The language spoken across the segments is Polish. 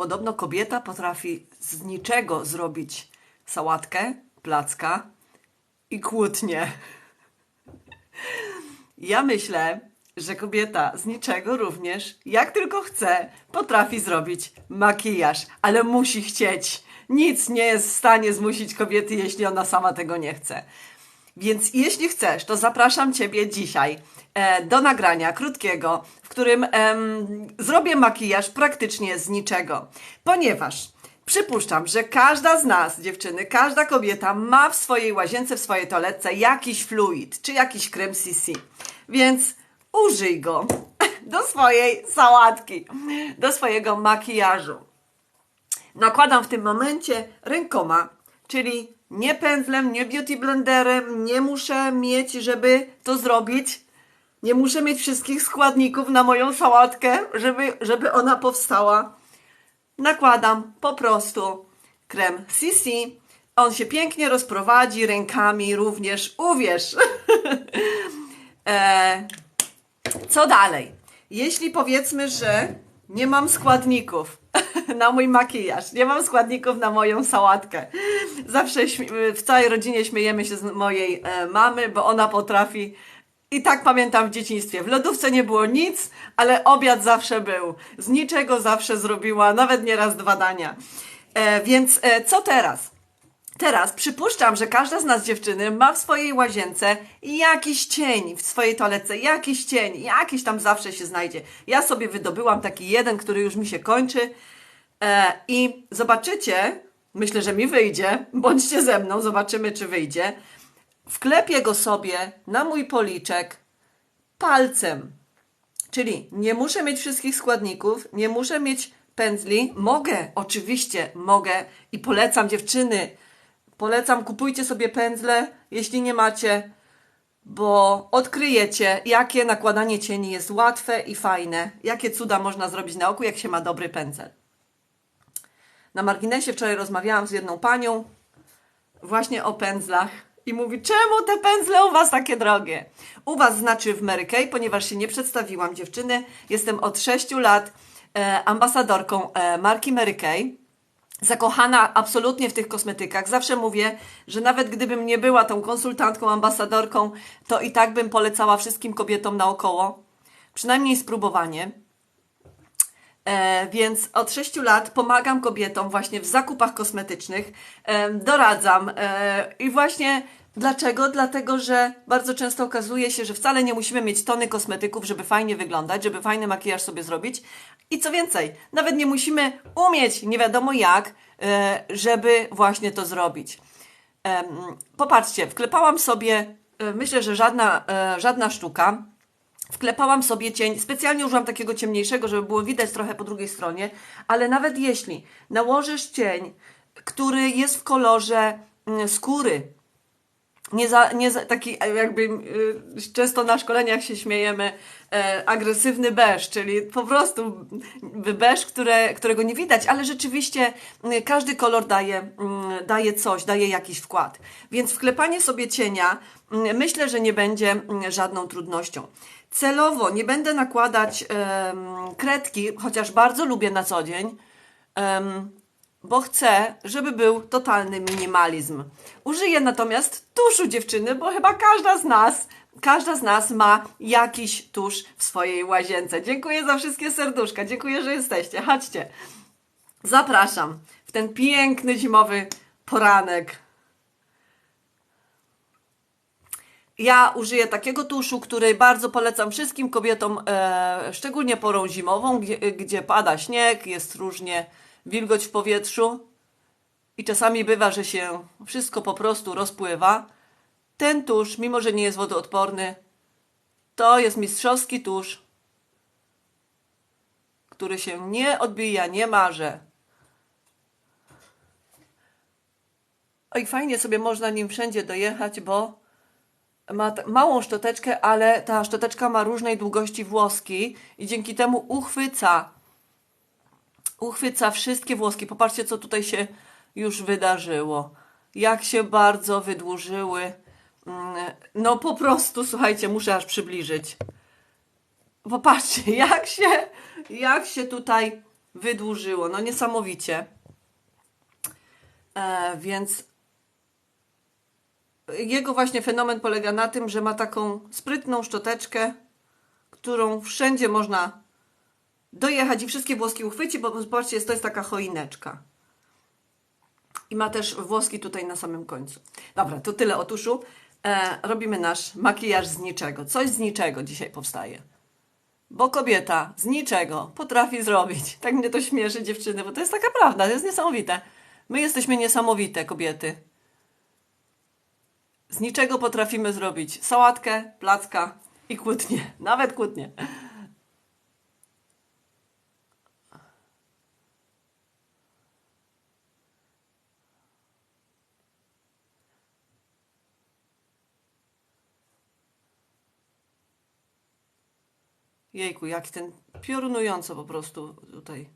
Podobno kobieta potrafi z niczego zrobić sałatkę, placka i kłótnię. Ja myślę, że kobieta z niczego również, jak tylko chce, potrafi zrobić makijaż, ale musi chcieć. Nic nie jest w stanie zmusić kobiety, jeśli ona sama tego nie chce. Więc jeśli chcesz, to zapraszam Ciebie dzisiaj e, do nagrania krótkiego, w którym em, zrobię makijaż praktycznie z niczego. Ponieważ przypuszczam, że każda z nas, dziewczyny, każda kobieta ma w swojej łazience, w swojej toaletce jakiś fluid, czy jakiś krem CC. Więc użyj go do swojej sałatki, do swojego makijażu. Nakładam w tym momencie rękoma, czyli nie pędzlem, nie beauty blenderem, nie muszę mieć, żeby to zrobić. Nie muszę mieć wszystkich składników na moją sałatkę, żeby, żeby ona powstała. Nakładam po prostu krem CC. On się pięknie rozprowadzi rękami również, uwierz. e, co dalej? Jeśli powiedzmy, że nie mam składników na mój makijaż, nie mam składników na moją sałatkę. Zawsze w całej rodzinie śmiejemy się z mojej e, mamy, bo ona potrafi. I tak pamiętam w dzieciństwie. W lodówce nie było nic, ale obiad zawsze był. Z niczego zawsze zrobiła, nawet nieraz dwa dania. E, więc e, co teraz? Teraz przypuszczam, że każda z nas dziewczyny ma w swojej łazience jakiś cień w swojej toaletce, jakiś cień, jakiś tam zawsze się znajdzie. Ja sobie wydobyłam taki jeden, który już mi się kończy i zobaczycie, myślę, że mi wyjdzie, bądźcie ze mną, zobaczymy, czy wyjdzie. Wklepię go sobie na mój policzek palcem. Czyli nie muszę mieć wszystkich składników, nie muszę mieć pędzli. Mogę, oczywiście mogę i polecam dziewczyny. Polecam, kupujcie sobie pędzle, jeśli nie macie, bo odkryjecie, jakie nakładanie cieni jest łatwe i fajne. Jakie cuda można zrobić na oku, jak się ma dobry pędzel. Na marginesie wczoraj rozmawiałam z jedną panią właśnie o pędzlach i mówi, czemu te pędzle u Was takie drogie? U Was znaczy w Mary Kay, ponieważ się nie przedstawiłam dziewczyny. Jestem od 6 lat e, ambasadorką e, marki Mary Kay. Zakochana absolutnie w tych kosmetykach. Zawsze mówię, że nawet gdybym nie była tą konsultantką, ambasadorką, to i tak bym polecała wszystkim kobietom naokoło. Przynajmniej spróbowanie. E, więc od 6 lat pomagam kobietom właśnie w zakupach kosmetycznych, e, doradzam e, i właśnie dlaczego? Dlatego, że bardzo często okazuje się, że wcale nie musimy mieć tony kosmetyków, żeby fajnie wyglądać, żeby fajny makijaż sobie zrobić i co więcej, nawet nie musimy umieć nie wiadomo jak, e, żeby właśnie to zrobić. Popatrzcie, wklepałam sobie, e, myślę, że żadna, e, żadna sztuka, Wklepałam sobie cień, specjalnie użyłam takiego ciemniejszego, żeby było widać trochę po drugiej stronie, ale nawet jeśli nałożysz cień, który jest w kolorze mm, skóry, nie za, nie za, taki e, jakby y, często na szkoleniach się śmiejemy, e, agresywny beż, czyli po prostu beż, które, którego nie widać, ale rzeczywiście y, każdy kolor daje, daje coś, daje jakiś wkład. Więc wklepanie sobie cienia myślę, że nie będzie żadną trudnością. Celowo nie będę nakładać kredki, chociaż bardzo lubię na co dzień. Bo chcę, żeby był totalny minimalizm. Użyję natomiast tuszu dziewczyny, bo chyba każda z nas, każda z nas ma jakiś tusz w swojej łazience. Dziękuję za wszystkie serduszka, dziękuję, że jesteście. Chodźcie. Zapraszam w ten piękny zimowy poranek. Ja użyję takiego tuszu, który bardzo polecam wszystkim kobietom, e, szczególnie porą zimową, gdzie, gdzie pada śnieg, jest różnie wilgoć w powietrzu i czasami bywa, że się wszystko po prostu rozpływa. Ten tusz, mimo że nie jest wodoodporny, to jest mistrzowski tusz, który się nie odbija, nie marze. Oj, fajnie sobie można nim wszędzie dojechać, bo ma małą szczoteczkę, ale ta szczoteczka ma różnej długości włoski i dzięki temu uchwyca uchwyca wszystkie włoski. Popatrzcie, co tutaj się już wydarzyło. Jak się bardzo wydłużyły. Mm, No po prostu, słuchajcie, muszę aż przybliżyć. Popatrzcie, jak się, jak się tutaj wydłużyło, no niesamowicie. E, więc jego właśnie fenomen polega na tym, że ma taką sprytną szczoteczkę, którą wszędzie można dojechać i wszystkie włoski uchwyci, bo zobaczcie, to jest taka choineczka. I ma też włoski tutaj na samym końcu. Dobra, to tyle o tuszu. E, robimy nasz makijaż z niczego. Coś z niczego dzisiaj powstaje. Bo kobieta z niczego potrafi zrobić. Tak mnie to śmieszy, dziewczyny, bo to jest taka prawda, to jest niesamowite. My jesteśmy niesamowite, kobiety. Z niczego potrafimy zrobić sałatkę, placka i kłótnię. Nawet kłótnię. Jejku, jak ten piorunująco po prostu tutaj.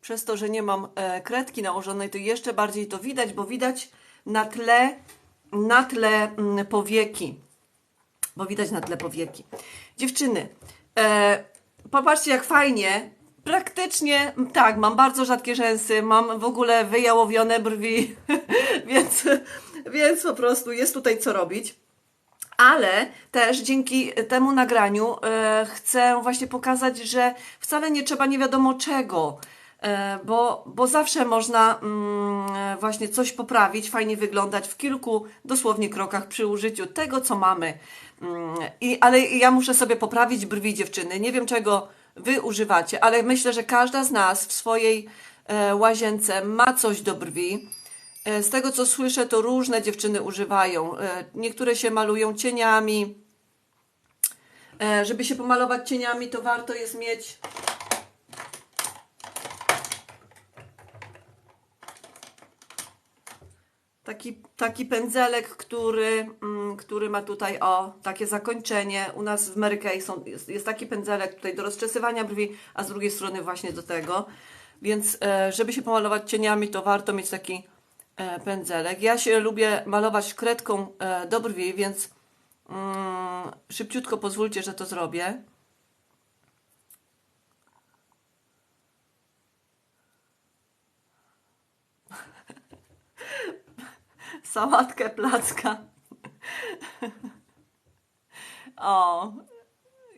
Przez to, że nie mam e, kredki nałożonej, to jeszcze bardziej to widać, bo widać na tle, na tle mm, powieki. Bo widać na tle powieki. Dziewczyny, e, popatrzcie jak fajnie. Praktycznie tak, mam bardzo rzadkie rzęsy, mam w ogóle wyjałowione brwi, więc, więc po prostu jest tutaj co robić ale też dzięki temu nagraniu e, chcę właśnie pokazać, że wcale nie trzeba nie wiadomo czego, e, bo, bo zawsze można mm, e, właśnie coś poprawić, fajnie wyglądać w kilku dosłownie krokach przy użyciu tego, co mamy. Mm, I, ale ja muszę sobie poprawić brwi dziewczyny. Nie wiem czego wy używacie, ale myślę, że każda z nas w swojej e, łazience ma coś do brwi. E, Z tego co słyszę, to różne dziewczyny używają. E, Niektóre się malują cieniami. E, Żeby się pomalować cieniami, to warto jest mieć. Taki, taki pędzelek, który, mm, który ma tutaj o takie zakończenie. U nas w Mary Kay są, jest, jest taki pędzelek tutaj do rozczesywania brwi, a z drugiej strony właśnie do tego. Więc żeby się pomalować cieniami, to warto mieć taki pędzelek. Ja się lubię malować kredką e, do brwi, więc mm, szybciutko pozwólcie, że to zrobię. Sałatkę placka. O,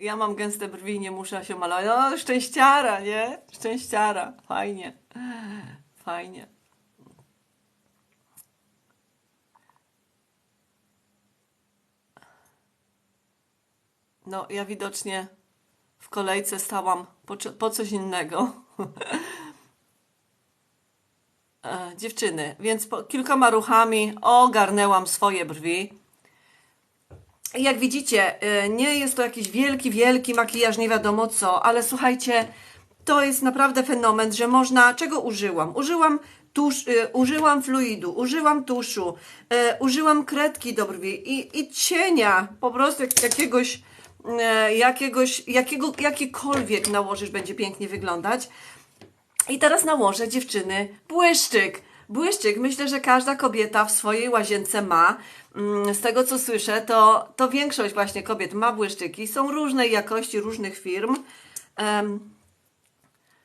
ja mam gęste brwi, nie muszę się malować. No, szczęściara, nie? Szczęściara. Fajnie. Fajnie. No, ja widocznie w kolejce stałam po, po coś innego. E, dziewczyny, więc po kilkoma ruchami ogarnęłam swoje brwi. I Jak widzicie, y, nie jest to jakiś wielki, wielki makijaż, nie wiadomo co, ale słuchajcie, to jest naprawdę fenomen, że można. Czego użyłam? Użyłam tusz, y, użyłam fluidu, użyłam tuszu, y, użyłam kredki do brwi i, i cienia, po prostu jak, jakiegoś, jakiegoś, jakiego, jakiekolwiek nałożysz, będzie pięknie wyglądać. I teraz nałożę dziewczyny błyszczyk. Błyszczyk, myślę, że każda kobieta w swojej łazience ma. Mm, Z tego co słyszę, to, to większość właśnie kobiet ma błyszczyki. Są różnej jakości, różnych firm.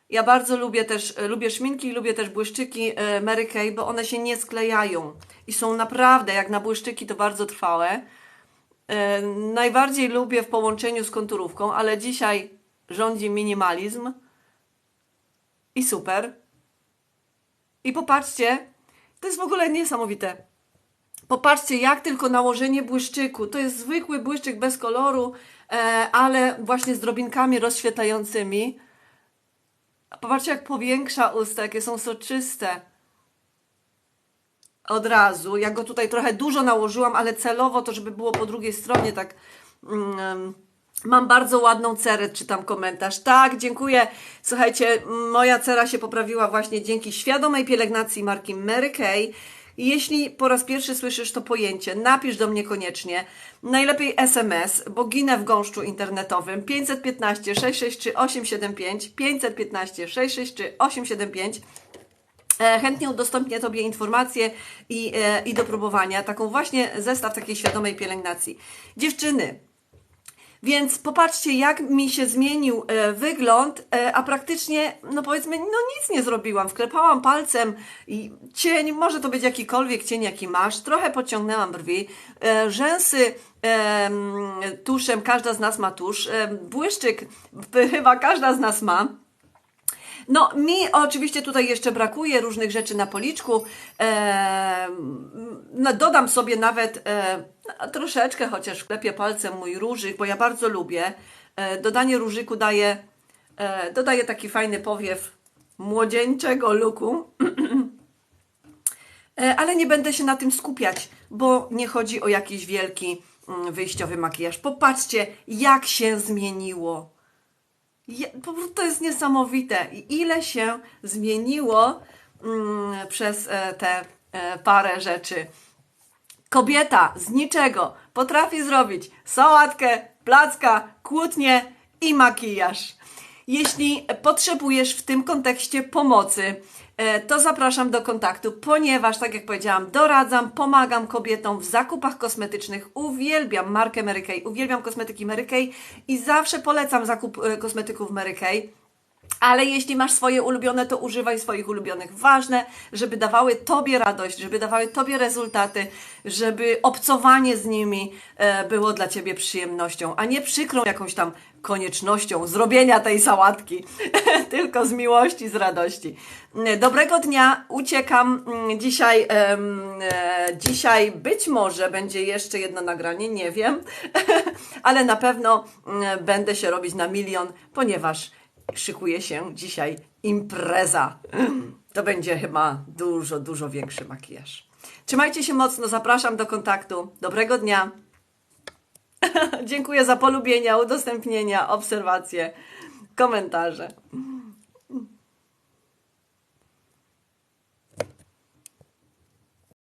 Ja bardzo lubię też, e, lubię szminki lubię też błyszczyki e, Mary Kay, bo one się nie sklejają i są naprawdę, jak na błyszczyki, to bardzo trwałe. E, Najbardziej lubię w połączeniu z konturówką, ale dzisiaj rządzi minimalizm i super. I popatrzcie, to jest w ogóle niesamowite. Popatrzcie, jak tylko nałożenie błyszczyku. To jest zwykły błyszczyk bez koloru, e, ale właśnie z drobinkami rozświetlającymi. Popatrzcie, jak powiększa usta, jakie są soczyste. Od razu. Ja go tutaj trochę dużo nałożyłam, ale celowo to, żeby było po drugiej stronie tak. Mm, mam bardzo ładną cerę, czytam komentarz. Tak, dziękuję. Słuchajcie, moja cera się poprawiła właśnie dzięki świadomej pielęgnacji marki Mary Kay. Jeśli po raz pierwszy słyszysz to pojęcie, napisz do mnie koniecznie. Najlepiej SMS, bo ginę w gąszczu internetowym 515 663 875 515 663 875 E, Chętnie udostępnię Tobie informacje i, e, i do próbowania. Taką właśnie zestaw takiej świadomej pielęgnacji. Dziewczyny, Więc popatrzcie, jak mi się zmienił e, wygląd, e, a praktycznie, no powiedzmy, no nic nie zrobiłam. Wklepałam palcem i cień, może to być jakikolwiek cień, jaki masz. Trochę podciągnęłam brwi. E, rzęsy e, tuszem, każda z nas ma tusz. E, błyszczyk chyba każda z nas ma. No, mi oczywiście tutaj jeszcze brakuje różnych rzeczy na policzku. E, no, dodam sobie nawet e, no, troszeczkę, chociaż wklepię palcem mój różyk, bo ja bardzo lubię. E, dodanie różyku daje, e, dodaje taki fajny powiew młodzieńczego luku. E, ale nie będę się na tym skupiać, bo nie chodzi o jakiś wielki mm, wyjściowy makijaż. Popatrzcie, jak się zmieniło. Po prostu to jest niesamowite. I ile się zmieniło mm, przez e, te e, parę rzeczy. Kobieta z niczego potrafi zrobić sałatkę, placka, kłótnię i makijaż. Jeśli potrzebujesz w tym kontekście pomocy, e, to zapraszam do kontaktu, ponieważ, tak jak powiedziałam, doradzam, pomagam kobietom w zakupach kosmetycznych. Uwielbiam markę Mary Kay, uwielbiam kosmetyki Mary Kay i zawsze polecam zakup e, kosmetyków Mary Kay. Ale jeśli masz swoje ulubione, to używaj swoich ulubionych. Ważne, żeby dawały Tobie radość, żeby dawały Tobie rezultaty, żeby obcowanie z nimi e, było dla Ciebie przyjemnością, a nie przykrą jakąś tam koniecznością zrobienia tej sałatki, tylko z miłości, z radości. Mm, Dobrego dnia, uciekam. Mm, Dzisiaj, e, dzisiaj być może będzie jeszcze jedno nagranie, nie wiem, ale na pewno mm, będę się robić na milion, ponieważ szykuje się dzisiaj impreza. To będzie chyba dużo, dużo większy makijaż. Trzymajcie się mocno, zapraszam do kontaktu. Dobrego dnia. Dziękuję za polubienia, udostępnienia, obserwacje, komentarze.